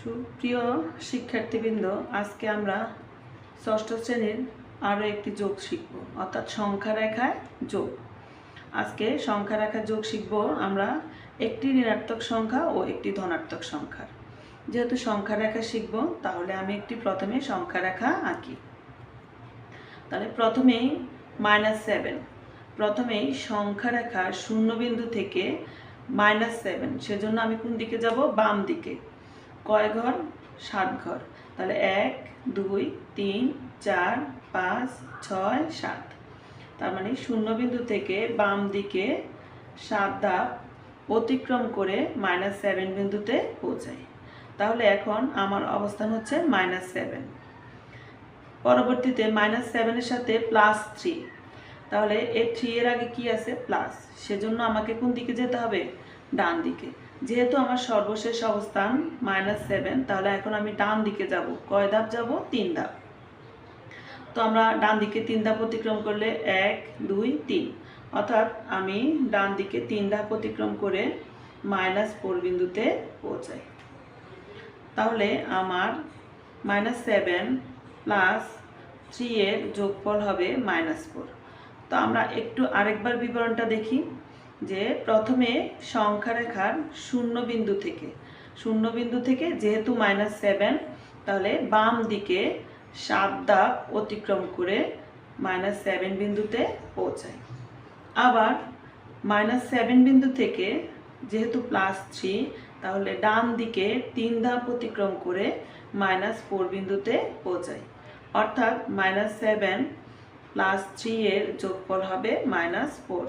সুপ্রিয় শিক্ষার্থীবৃন্দ, আজকে আমরা ষষ্ঠ শ্রেণির আরও একটি যোগ শিখব, অর্থাৎ সংখ্যা রেখায় যোগ। আজকে সংখ্যা রেখায় যোগ শিখব আমরা একটি ঋণাত্মক সংখ্যা ও একটি ধনাত্মক সংখ্যার। যেহেতু সংখ্যা রেখা শিখব, তাহলে আমি একটি প্রথমে সংখ্যা রেখা আঁকি। তাহলে প্রথমেই মাইনাস সেভেন প্রথমেই সংখ্যা রেখার শূন্যবিন্দু থেকে মাইনাস সেভেন সেজন্য আমি কোন দিকে যাব? বাম দিকে। কয় ঘর? সাত ঘর। তাহলে এক, দুই, তিন, চার, পাঁচ, ছয়, সাত। তার মানে শূন্যবিন্দু থেকে বাম দিকে সাত ধাপ অতিক্রম করে মাইনাস সেভেন বিন্দুতে পৌঁছাই তাহলে এখন আমার অবস্থান হচ্ছে মাইনাস সেভেন। পরবর্তীতে মাইনাস সেভেনের সাথে প্লাস থ্রি। তাহলে এই থ্রি এর আগে কি আছে? প্লাস। সেজন্য আমাকে কোন দিকে যেতে হবে? ডান দিকে। যেহেতু আমার সর্বশেষ অবস্থান মাইনাস সেভেন তাহলে এখন আমি ডান দিকে যাব। কয় ধাপ যাব? তিন ধাপ। তো আমরা ডান দিকে তিন ধাপ অতিক্রম করলে এক, দুই, তিন। অর্থাৎ আমি ডান দিকে তিন ধাপ অতিক্রম করে মাইনাস ফোর বিন্দুতে পৌঁছাই। তাহলে আমার মাইনাস সেভেন প্লাস থ্রি এর যোগফল হবে মাইনাস ফোর তো আমরা একটু আরেকবার বিবরণটা দেখি। যে প্রথমে সংখ্যা রেখার শূন্য বিন্দু থেকে শূন্য বিন্দু থেকে যেহেতু মাইনাস সেভেন তাহলে বাম দিকে সাত ধাপ অতিক্রম করে মাইনাস সেভেন বিন্দুতে পৌঁছায়। আবার মাইনাস সেভেন বিন্দু থেকে যেহেতু প্লাস থ্রি তাহলে ডান দিকে তিন ধাপ অতিক্রম করে মাইনাস ফোর বিন্দুতে পৌঁছায়। অর্থাৎ মাইনাস সেভেন প্লাস থ্রি এর যোগফল হবে মাইনাস ফোর